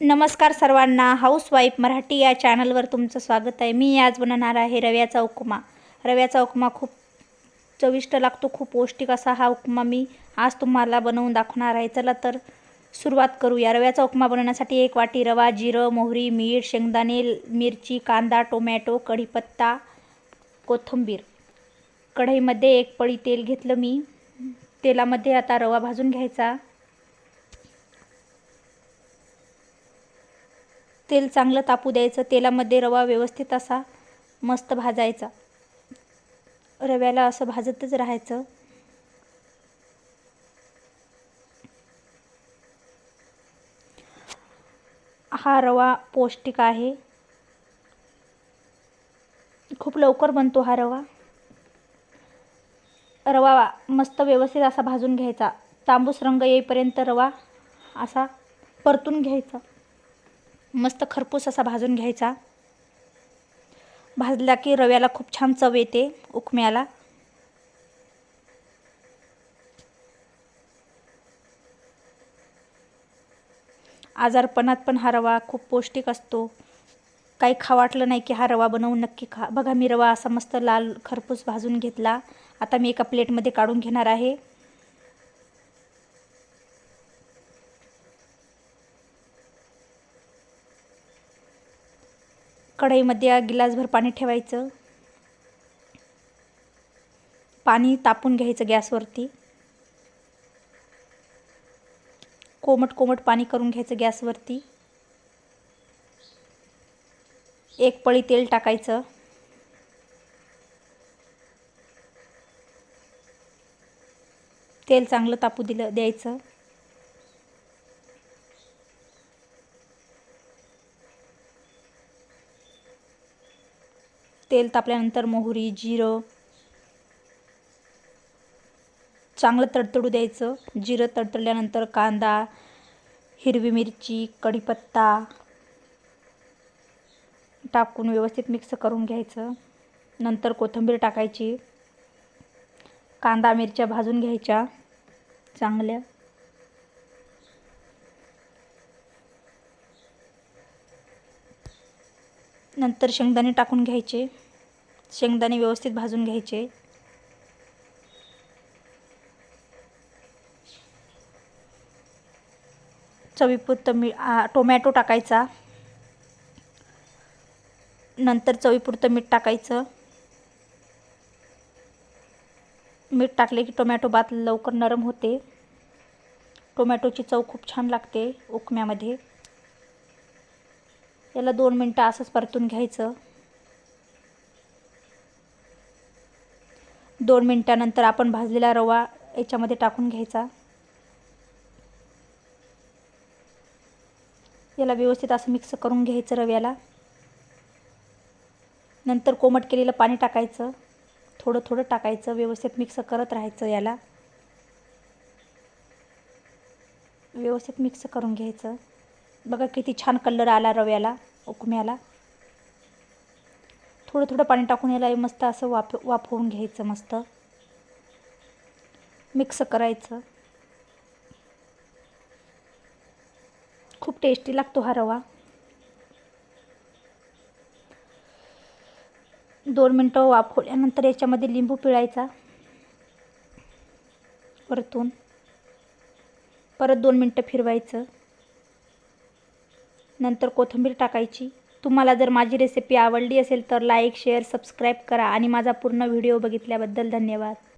नमस्कार सर्वांना. हाऊसवाईफ मराठी या चॅनलवर तुमचं स्वागत आहे. मी आज बनवणार आहे रव्याचा उपमा. रव्याचा उपमा खूप चविष्ट लागतो खूप पौष्टिक असा हा उपमा मी आज तुम्हाला बनवून दाखवणार आहे. चला तर सुरुवात करूया. रव्याचा उपमा बनवण्यासाठी एक वाटी रवा जिरं मोहरी मीठ शेंगदाणे मिरची कांदा टोमॅटो कढीपत्ता कोथिंबीर. कढईमध्ये एक पळी तेल घेतलं मी. तेलामध्ये आता रवा भाजून घ्यायचा. तेल चांगलं तापू द्यायचं तेलामध्ये रवा व्यवस्थित असा मस्त भाजायचा. रव्याला असं भाजतच राहायचं. हा रवा पौष्टिक आहे. खूप लवकर बनतो हा रवा. रवा मस्त व्यवस्थित असा भाजून घ्यायचा. तांबूस रंग येईपर्यंत रवा असा परतून घ्यायचा. मस्त खरपूस असा भाजून घ्यायचा. भाजला की रव्याला खूप छान चव येते उकम्याला. आजारपणात पण हा रवा खूप पौष्टिक असतो. काही खा वाटलं नाही की हा रवा बनवून नक्की खा. बघा मी रवा असा मस्त लाल खरपूस भाजून घेतला. आता मी एका प्लेटमध्ये काढून घेणार आहे. कढईमध्ये गिलासभर पाणी ठेवायचं. पाणी तापून घ्यायचं गॅसवरती. कोमट कोमट पाणी करून घ्यायचं गॅसवरती. एक पळी तेल टाकायचं. तेल चांगलं तापू दिलं द्यायचं. तेल तापल्यानंतर मोहरी जिरं. चांगलं तडतडू द्यायचं. जिरं तडतडल्यानंतर कांदा हिरवी मिरची कढीपत्ता टाकून व्यवस्थित मिक्स करून घ्यायचं. नंतर कोथिंबीर टाकायची. कांदा मिरच्या भाजून घ्यायच्या. चांगल्या. नंतर शेंगदाणे टाकून घ्यायचे. शेंगदाणे व्यवस्थित भाजून घ्यायचे. चवीपुरतं मी टोमॅटो टाकायचा. नंतर चवीपुरतं मीठ टाकायचं. मीठ टाकले की टोमॅटो भात लवकर नरम होते. टोमॅटोची चव खूप छान लागते उकम्यामध्ये. याला दोन मिनटं असंच परतून घ्यायचं. दोन मिनटानंतर आपण भाजलेला रवा याच्यामध्ये टाकून घ्यायचा. याला व्यवस्थित असं मिक्स करून घ्यायचं रव्याला. नंतर कोमट केलेलं पाणी टाकायचं. थोडं थोडं टाकायचं व्यवस्थित मिक्स करत राहायचं याला. व्यवस्थित मिक्स करून घ्यायचं. बघा किती छान कलर आला रव्याला उकम्याला थोडं थोडं पाणी टाकून याला मस्त असं वाफ वाफवून घ्यायचं मस्त. मिक्स करायचं. खूप टेस्टी लागतो हा रवा. दोन मिनटं वाफवल्यानंतर याच्यामध्ये लिंबू पिळायचा. परतून. परत दोन मिनटं फिरवायचं. नंतर कोथिंबीर टाकायची. तुम्हाला जर माझी रेसिपी आवडली असेल तर लाईक शेअर सबस्क्राईब करा आणि माझा पूर्ण व्हिडिओ बघितल्याबद्दल धन्यवाद.